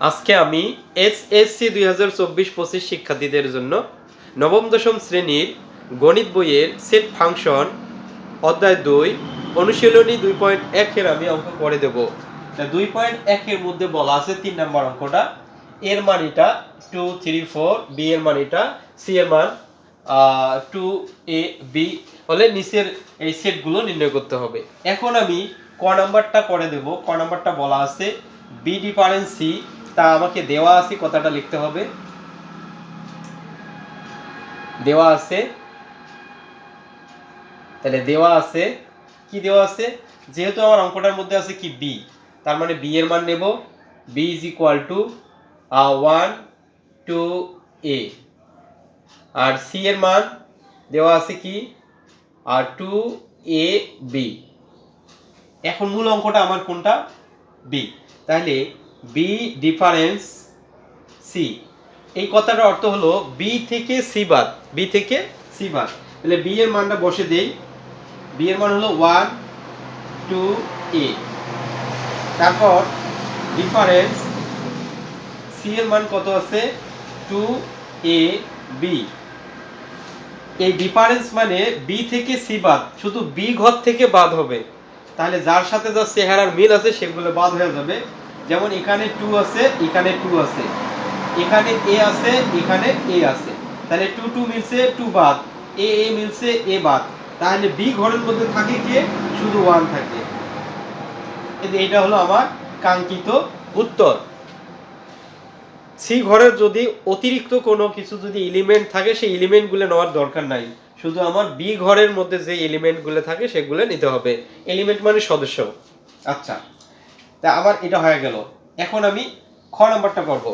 আজকে আমি S S C দুই হাজার চব্বিশ পঁচিশ শিক্ষার্থীদের জন্য নবম, দশম শ্রেণির গণিত বইয়ের সেট ফাংশন অধ্যায় দুই, অনুশীলনী দুই পয়েন্ট একের আমি অঙ্ক করে দেব। দুই পয়েন্ট একের মধ্যে বলা আছে তিন নম্বর অঙ্কটা। এর মান এটা টু থ্রি ফোর বি এর মান এটা সি এর মান টু এ বি হলে নিচের এই সেটগুলো নির্ণয় করতে হবে। এখন আমি ক নাম্বারটা করে দেব। ক নাম্বারটা বলা আছে বি ডিফারেন্স সি তা আমাকে দেওয়া আছে, কথাটা লিখতে হবে। দেওয়া আছে। তাহলে দেওয়া আছে। কি দেওয়া আছে? যেহেতু আমার অঙ্কটার মধ্যে আছে কি বি তার মানে বি এর মান নেব। B is equal to one two A R C এর মান দেওয়া আছে কি? আর টু এ বি এখন মূল অঙ্কটা আমার কোনটা? বি তাহলে বি ডিফারেন্স সি এই কথাটার অর্থ হলো বি থেকে সি বাদ বি থেকে সি বাদ। তাহলে বি এর মানটা বসে দেই। বি এর মান হলো ওয়ান টু এ তারপর ডিফারেন্স সি এর মান কত আছে? টু এ বি এই ডিফারেন্স মানে বি থেকে সি বাদ, শুধু বি ঘর থেকে বাদ হবে। তাহলে যার সাথে যার চেহারার মিল আছে, সেগুলো বাদ হয়ে যাবে। যেমন এখানে টু আছে, এখানে টু আছে। এখানে এ আছে, এখানে এ আছে। তাহলে টু টু মিলছে টু বাদ। এ এ মিলছে এ বাদ। তাহলে বি ঘরের মধ্যে থাকে কে? শুধু ওয়ান থাকে। এটা হলো আমার কাঙ্ক্ষিত উত্তর। সি ঘরের যদি অতিরিক্ত কোনো কিছু যদি এলিমেন্ট থাকে, সেই এলিমেন্টগুলো নেওয়ার দরকার নাই। শুধু আমার বি ঘরের মধ্যে যে এলিমেন্টগুলো থাকে, সেগুলো নিতে হবে। এলিমেন্ট মানে সদস্য। আচ্ছা। তা আবার এটা হয়ে গেল। এখন আমি খ নাম্বারটা করব